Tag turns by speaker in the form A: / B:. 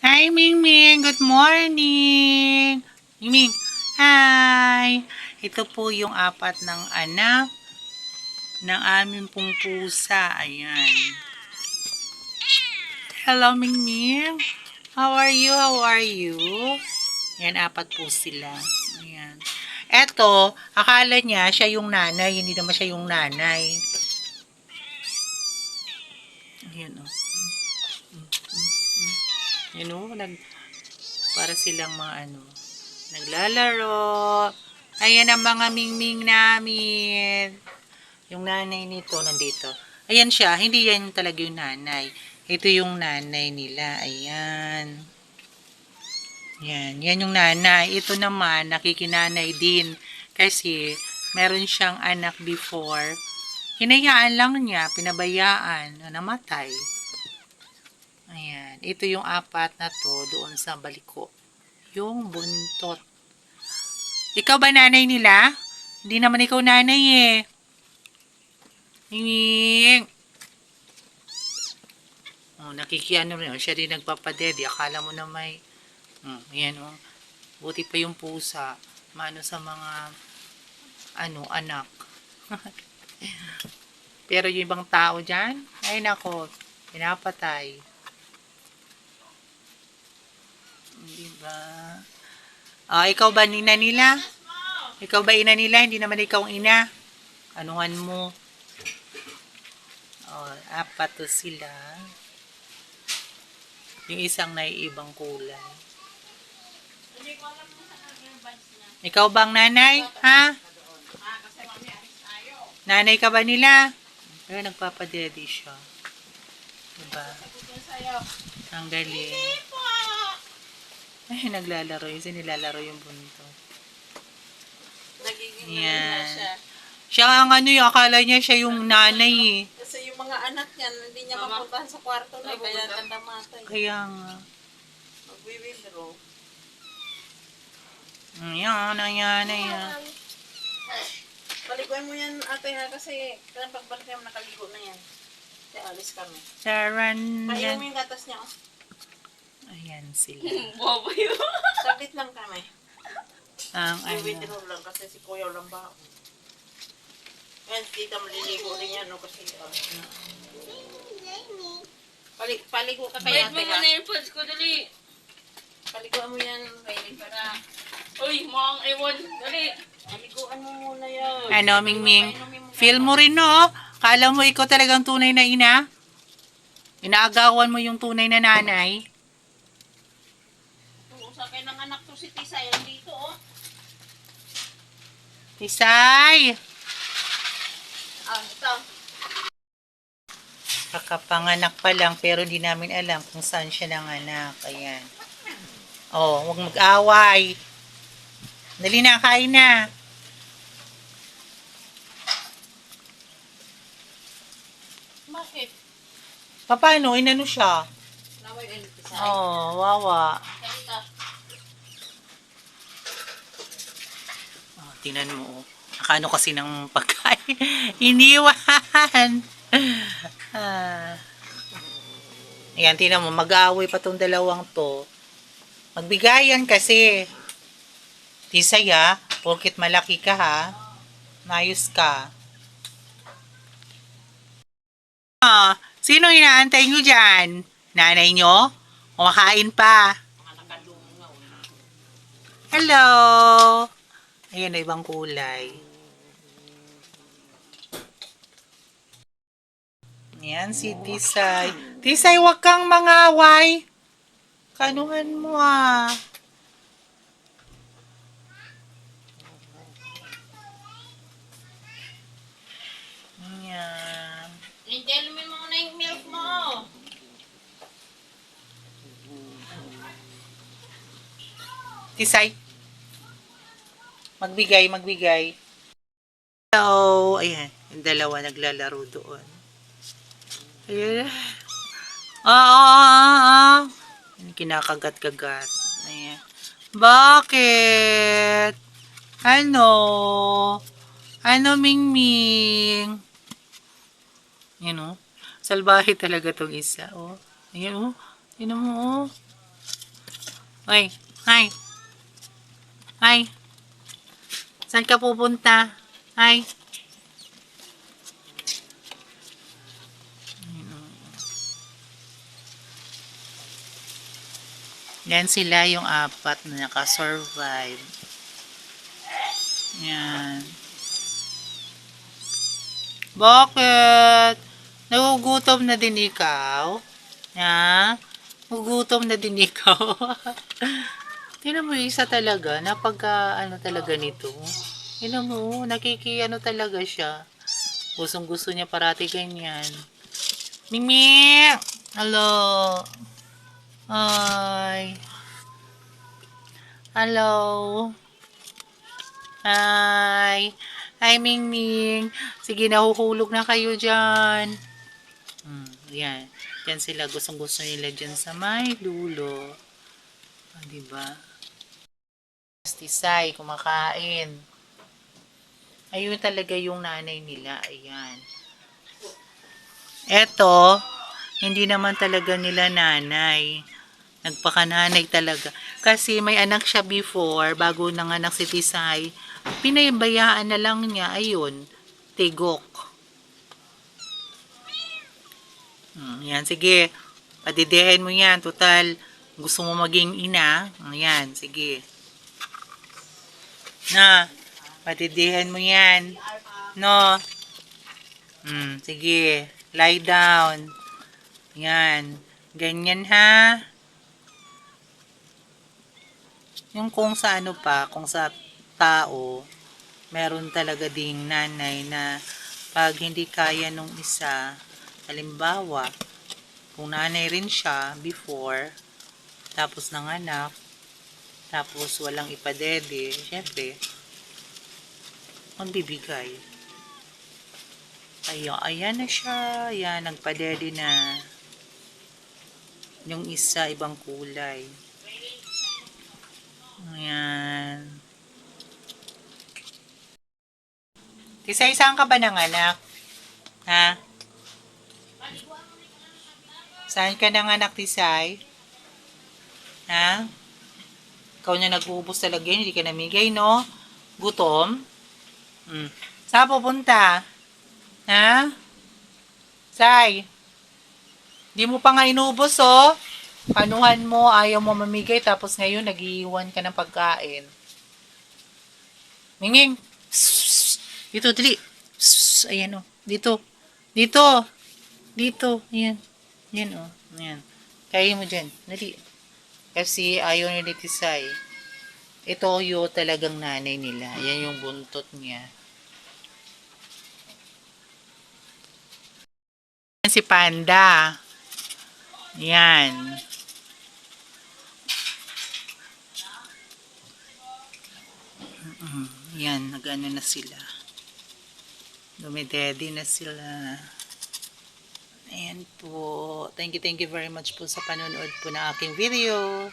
A: Hi, Mingming. Good morning. Mingming, hi. Ito po yung apat ng anak ng aming pong pusa. Ayan. Hello, Mingming. How are you? How are you? Yan, apat po sila. Ayan. Eto, akala niya siya yung nanay. Hindi naman siya yung nanay. Ayan, oh. Yan o, nag, para silang mga ano, naglalaro. Ayan ang mga mingming namin. Yung nanay nito nandito. Ayan siya, hindi yan talaga yung nanay. Ito yung nanay nila. Ayan. Yan, yan yung nanay. Ito naman, nakikinanay din. Kasi, meron siyang anak before. Hinayaan lang niya, pinabayaan, na namatay. Ayan. Ito yung apat na to doon sa baliko. Yung buntot. Ikaw ba nanay nila? Hindi naman ikaw nanay eh. Hinging. Oh, nakikiano rin. Siya din nagpapadede. Akala mo na may... Hmm, ayan oh. Buti pa yung pusa. Mano sa mga... Ano, anak. Pero yung ibang tao dyan, ay nako, pinapatay. Diba? Ah, ikaw ba nina nila? Ikaw ba ina nila? Hindi naman ikaw ang ina. Anuhan mo. Oh, apat to sila. Yung isang naiibang kulay. Ikaw bang nanay? Ha? Nanay ka ba nila? Pero nagpapadede siya. Diba? Ang galing. Ay, naglalaro yun. Sinilalaro yung bunto.
B: Nagiging
A: Yan.
B: yeah. siya.
A: Siya ang ano yung akala niya siya yung nanay eh.
B: Kasi yung mga anak niyan, hindi niya mapuntahan sa kwarto na kaya nandamatay.
A: Kaya nga.
B: Magwi-withdraw.
A: Ayan, ayan, ayan.
B: Paliguan mo yan ate ha kasi kailan pagbalik namin nakaligo na yan. Kaya alis kami.
A: Saran.
B: Pahiyo mo yung gatas niya. Oh.
A: Ayan sila.
B: Bobo yun. Saglit lang kami.
A: Ang ano.
B: I-withdraw lang kasi si Kuya lang ba. Yan, tita maliligo rin yan no kasi uh, Pali paligo ka kaya
C: Wait mo
B: ate ha.
C: muna yung pods ko, dali.
B: Paliguan mo yan kay para
C: Uy, mukhang ewan, dali.
B: Paliguan mo muna yan.
A: Ano, Mingming? Feel mo rin, no? Kala mo ikaw talagang tunay na ina? Inaagawan mo yung tunay na nanay?
B: Oo, sa akin ng anak to si Tisay, dito oh.
A: Tisay!
B: Ah, ito.
A: Kakapanganak pa lang pero di namin alam kung saan siya nanganak. Ayan. Oh, huwag mag-away. Dali na, kain na.
B: Bakit?
A: Paano? Inano siya?
B: Naway Tisay.
A: Oh, wawa.
B: Salita.
A: Oh, tingnan mo. Oh. Nakano kasi ng pagkain. Iniwan. ah. Ayan, tingnan mo. Mag-aaway pa tong dalawang to. Magbigayan kasi. Tisaya, porkit malaki ka ha. Mayos ka. Ah, sino inaantay nyo dyan? Nanay nyo? Kumakain pa. Hello! Ayan na ibang kulay. Yan si Tisay. Tisay, wag kang mangaway. Kanuhan mo ah. Yan.
B: Angel, mo muna yung milk mo.
A: Tisay. Magbigay, magbigay. Hello. Ayan, yung dalawa naglalaro doon. Ayan. Ah, ah. Yung Kinakagat-kagat. Ayan. Bakit? Ano? Ano, Mingming? Yan, oh. Salbahe talaga tong isa, oh. Ayan, oh. Yan mo, oh. Oy, hi. Hi. Saan ka pupunta? Hi. Yan sila yung apat na nakasurvive. Yan. Bakit? Nagugutom na din ikaw? Ha? Nagugutom na din ikaw? Tingnan mo isa talaga, napagka ano talaga nito. Tingnan mo, nakiki ano talaga siya. Gustong gusto niya parati ganyan. Mimi! Hello! Hi! Hello! Hi! Hi, Ming Ming! Sige, nahuhulog na kayo dyan. Hmm, yan. Yan sila. Gustong gusto nila dyan sa may dulo. Ah, diba? Tisay, kumakain. Ayun talaga yung nanay nila. Ayan. Eto, hindi naman talaga nila nanay. Nagpakananay talaga. Kasi may anak siya before, bago nanganak si Tisay. Pinabayaan na lang niya, ayun, tigok. Hmm, yan, sige. Padidihin mo yan. Total, gusto mo maging ina. Ayan, sige. Na, patidihan mo yan. No. Hmm, sige. Lie down. Yan. Ganyan ha. Yung kung sa ano pa, kung sa tao, meron talaga ding nanay na pag hindi kaya nung isa, halimbawa, kung nanay rin siya before, tapos nanganak, tapos walang ipadede, syempre, magbibigay. Ayan, ayan na siya. Ayan, nagpadede na. Yung isa, ibang kulay. Ayan. Tisay, saan ka ba nanganak? Ha? Saan ka nanganak, Tisay? Ha? Ikaw na nag-uubos talaga yun, hindi ka namigay, no? Gutom? Hmm. Saan pupunta? Ha? Say? Di mo pa nga inubos, oh. Panuhan mo, ayaw mo mamigay, tapos ngayon nagiiwan ka ng pagkain. Minging! Dito, dali. Ayan, oh. Dito. Dito. Dito. Ayan. Ayan, oh. Ayan. Kaya mo dyan. Dali. Kasi ayaw ni Tisay. Ito yung talagang nanay nila. Yan yung buntot niya. Si Panda. Yan. Yan, nag-ano na sila. Dumidede na sila. Ayan po. Thank you, thank you very much po sa panonood po ng aking video.